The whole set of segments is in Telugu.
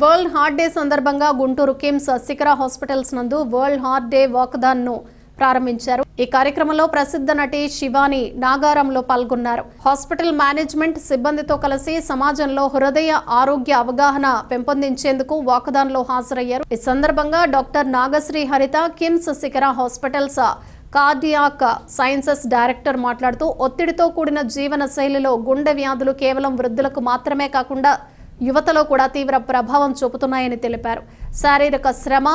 వరల్డ్ హార్ట్ డే సందర్భంగా గుంటూరు కిమ్స్ శిఖర హాస్పిటల్స్ నందు వరల్డ్ హార్ట్ డే వాక్దాన్ను ప్రారంభించారు. ఈ కార్యక్రమంలో ప్రసిద్ధ నటి శివాని నాగారంలో పాల్గొన్నారు. హాస్పిటల్ మేనేజ్మెంట్ సిబ్బందితో కలిసి సమాజంలో హృదయ ఆరోగ్య అవగాహన పెంపొందించేందుకు వాకథాన్లో హాజరయ్యారు. ఈ సందర్భంగా డాక్టర్ నాగశ్రీ హరిత కిమ్స్ శిఖర హాస్పిటల్స్ కార్డియాక్ సైన్సెస్ డైరెక్టర్ మాట్లాడుతూ ఒత్తిడితో కూడిన జీవన శైలిలో గుండె వ్యాధులు కేవలం వృద్ధులకు మాత్రమే కాకుండా యువతలో కూడా తీవ్ర ప్రభావం చూపుతున్నాయని తెలిపారు. శారీరక శ్రమ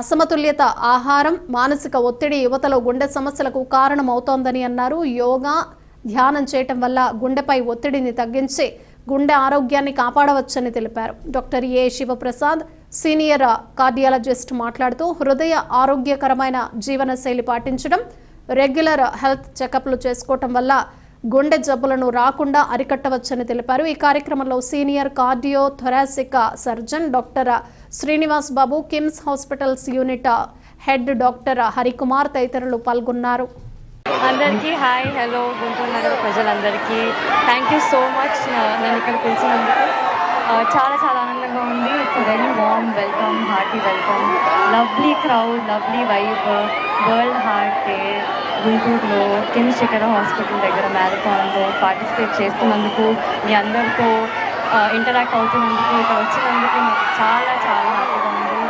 అసమతుల్యత ఆహారం మానసిక ఒత్తిడి యువతలో గుండె సమస్యలకు కారణమవుతోందని అన్నారు. యోగా ధ్యానం చేయటం వల్ల గుండెపై ఒత్తిడిని తగ్గించి గుండె ఆరోగ్యాన్ని కాపాడవచ్చని తెలిపారు. Doctor A Sivaprasad senior cardiologist మాట్లాడుతూ హృదయ ఆరోగ్యకరమైన జీవనశైలి పాటించడం రెగ్యులర్ హెల్త్ చెకప్లు చేసుకోవటం వల్ల గుండె జబ్బులను రాకుండా అరికట్టవచ్చని తెలిపారు. ఈ కార్యక్రమంలో senior cardio thoracic surgeon doctor Srinivas Babu KIMS hospitals unit head doctor Harikumar తదితరులు పాల్గొన్నారు. అందరికీ హాయ్ హలో గుంటూరు నగర ప్రజలందరికీ థ్యాంక్ యూ సో మచ్ నన్ను ఇక్కడ పిలిచినందుకు చాలా చాలా ఆనందంగా ఉంది. It's very warm welcome hearty welcome lovely crowd lovely vibe world heart day గుంటూరులో కిమ్ శిఖర హాస్పిటల్ దగ్గర మ్యారథాన్లో పార్టిసిపేట్ చేస్తున్నందుకు మీ అందరితో ఇంటరాక్ట్ అవుతున్నందుకు ఇక్కడ వచ్చినందుకు నాకు చాలా చాలా హ్యాపీగా ఉంది.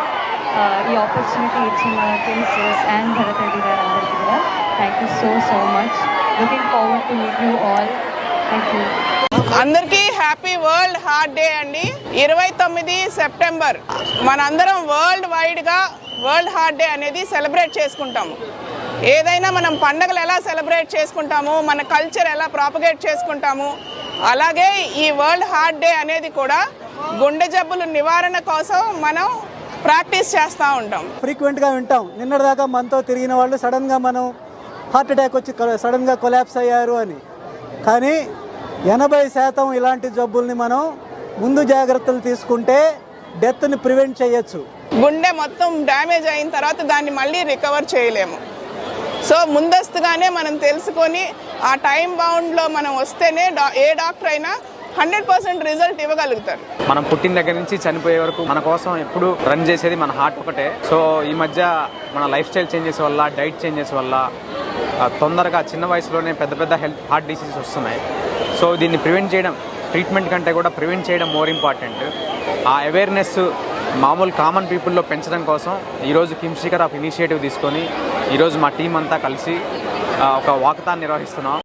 ఈ ఆపర్చునిటీ ఇచ్చిన కెమిస్టర్స్ అండ్ భరత్ రెడ్డి గారు అందరికీ కూడా thank you so so much looking forward to meet you all thank you అందరికీ హ్యాపీ వరల్డ్ హార్ట్ డే అండి. ఇరవై తొమ్మిది సెప్టెంబర్ మనందరం వరల్డ్ వైడ్గా వరల్డ్ హార్ట్ డే అనేది సెలబ్రేట్ చేసుకుంటాము. ఏదైనా మనం పండగలు ఎలా సెలబ్రేట్ చేసుకుంటాము మన కల్చర్ ఎలా ప్రాపగేట్ చేసుకుంటాము అలాగే ఈ వరల్డ్ హార్ట్ డే అనేది కూడా గుండె జబ్బుల నివారణ కోసం మనం ప్రాక్టీస్ చేస్తూ ఉంటాం. ఫ్రీక్వెంట్గా వింటాం. నిన్నటిదాకా మనతో తిరిగిన వాళ్ళు సడన్గా మనం హార్ట్ అటాక్ వచ్చి సడన్గా కొలాప్స్ అయ్యారు అని. కానీ ఎనభై శాతం ఇలాంటి జబ్బుల్ని మనం ముందు జాగ్రత్తలు తీసుకుంటే డెత్ని ప్రివెంట్ చేయొచ్చు. గుండె మొత్తం డ్యామేజ్ అయిన తర్వాత దాన్ని మళ్ళీ రికవర్ చేయలేము. సో ముందస్తుగానే మనం తెలుసుకొని ఆ టైం బౌండ్లో మనం వస్తేనే డా ఏ డాక్టర్ అయినా హండ్రెడ్ పర్సెంట్ రిజల్ట్ ఇవ్వగలుగుతారు. మనం పుట్టిన దగ్గర నుంచి చనిపోయే వరకు మన కోసం ఎప్పుడు రన్ చేసేది మన హార్ట్ ఒకటే. సో ఈ మధ్య మన లైఫ్ స్టైల్ చేంజెస్ వల్ల డైట్ చేంజెస్ వల్ల తొందరగా చిన్న వయసులోనే పెద్ద పెద్ద హెల్త్ హార్ట్ డిసీజెస్ వస్తున్నాయి. సో దీన్ని ప్రివెంట్ చేయడం ట్రీట్మెంట్ కంటే కూడా ప్రివెంట్ చేయడం మోర్ ఇంపార్టెంట్. ఆ అవేర్నెస్ మామూలు కామన్ పీపుల్లో పెంచడం కోసం ఈరోజు కిమ్శిఖర్ ఆఫ్ ఇనిషియేటివ్ తీసుకొని ఈరోజు మా టీం అంతా కలిసి ఆ, ఒక వాకథాన్ నిర్వహిస్తున్నాం.